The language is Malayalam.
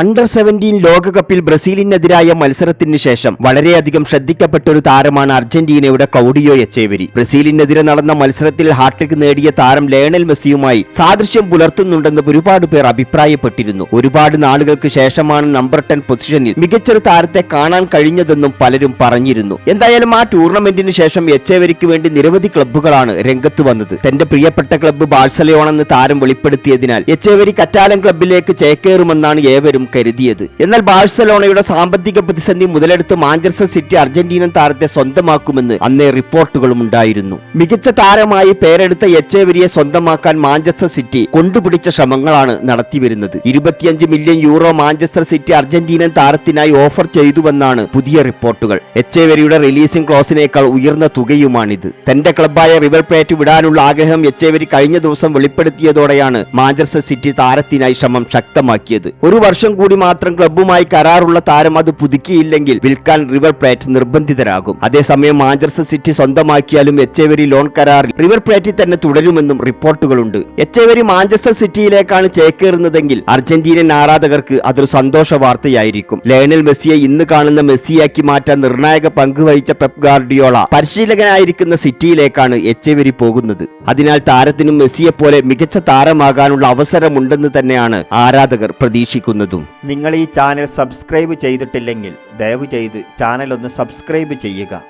അണ്ടർ സെവന്റീൻ ലോകകപ്പിൽ ബ്രസീലിനെതിരായ മത്സരത്തിന് ശേഷം വളരെയധികം ശ്രദ്ധിക്കപ്പെട്ട ഒരു താരമാണ് അർജന്റീനയുടെ ക്ലൗഡിയോ എച്ചേവരി. ബ്രസീലിനെതിരെ നടന്ന മത്സരത്തിൽ ഹാട്രിക് നേടിയ താരം ലയണൽ മെസ്സിയുമായി സാദൃശ്യം പുലർത്തുന്നുണ്ടെന്ന് ഒരുപാട് പേർ അഭിപ്രായപ്പെട്ടിരുന്നു. ഒരുപാട് നാളുകൾക്ക് ശേഷമാണ് നമ്പർ ടെൻ പൊസിഷനിൽ മികച്ചൊരു താരത്തെ കാണാൻ കഴിഞ്ഞതെന്നും പലരും പറഞ്ഞിരുന്നു. എന്തായാലും ആ ടൂർണമെന്റിന് ശേഷം എച്ചേവരിക്ക് വേണ്ടി നിരവധി ക്ലബ്ബുകളാണ് രംഗത്ത് വന്നത്. തന്റെ പ്രിയപ്പെട്ട ക്ലബ്ബ് ബാഴ്സലയോണെന്ന് താരം വെളിപ്പെടുത്തിയതിനാൽ എച്ചേവരി കറ്റാലം ക്ലബ്ബിലേക്ക് ചേക്കേറുമെന്നാണ് ഏവരും കരുതിയത്. എന്നാൽ ബാഴ്സലോണയുടെ സാമ്പത്തിക പ്രതിസന്ധി മുതലെടുത്ത് മാഞ്ചസ്റ്റർ സിറ്റി അർജന്റീനൻ താരത്തെ സ്വന്തമാക്കുമെന്ന് അന്നേ റിപ്പോർട്ടുകളും ഉണ്ടായിരുന്നു. മികച്ച താരമായി പേരെടുത്ത എച്ചേവരിയെ സ്വന്തമാക്കാൻ മാഞ്ചസ്റ്റർ സിറ്റി കൊണ്ടുപിടിച്ച ശ്രമങ്ങളാണ് നടത്തിവരുന്നത്. ഇരുപത്തിയഞ്ച് million euro Manchester City Argentinian താരത്തിനായി offer ചെയ്തുവെന്നാണ് പുതിയ റിപ്പോർട്ടുകൾ. എച്ചേവരിയുടെ റിലീസിംഗ് ക്ലോസിനേക്കാൾ ഉയർന്ന തുകയുമാണിത്. തന്റെ ക്ലബായ റിവർ പ്ലേറ്റ് വിടാനുള്ള ആഗ്രഹം എച്ചേവരി കഴിഞ്ഞ ദിവസം വെളിപ്പെടുത്തിയതോടെയാണ് മാഞ്ചസ്റ്റർ സിറ്റി താരത്തിനായി ശ്രമം ശക്തമാക്കിയത്. ഒരു വർഷം കൂടി മാത്രം ക്ലബ്ബുമായി കരാറുള്ള താരം അത് പുതുക്കിയില്ലെങ്കിൽ വിൽക്കാൻ റിവർ പ്ലേറ്റ് നിർബന്ധിതരാകും. അതേസമയം മാഞ്ചസ്റ്റർ സിറ്റി സ്വന്തമാക്കിയാലും എച്ചേവരി ലോൺ കരാറിൽ റിവർ പ്ലേറ്റിൽ തന്നെ തുടരുമെന്നും റിപ്പോർട്ടുകളുണ്ട്. എച്ചേവരി മാഞ്ചസ്റ്റർ സിറ്റിയിലേക്കാണ് ചേക്കേറുന്നതെങ്കിൽ അർജന്റീനൻ ആരാധകർക്ക് അതൊരു സന്തോഷ വാർത്തയായിരിക്കും. ലയണൽ മെസ്സിയെ ഇന്ന് കാണുന്ന മെസ്സിയാക്കി മാറ്റാൻ നിർണായക പങ്ക് വഹിച്ച പെപ് ഗാർഡിയോള പരിശീലകനായിരിക്കുന്ന സിറ്റിയിലേക്കാണ് എച്ചേവരി പോകുന്നത്. അതിനാൽ താരത്തിനും മെസ്സിയെപ്പോലെ മികച്ച താരമാകാനുള്ള അവസരമുണ്ടെന്ന് തന്നെയാണ് ആരാധകർ പ്രതീക്ഷിക്കുന്നതും. നിങ്ങൾ ഈ ചാനൽ സബ്സ്ക്രൈബ് ചെയ്തിട്ടില്ലെങ്കിൽ ദയവ് ചെയ്ത് ചാനൽ ഒന്ന് സബ്സ്ക്രൈബ് ചെയ്യുക.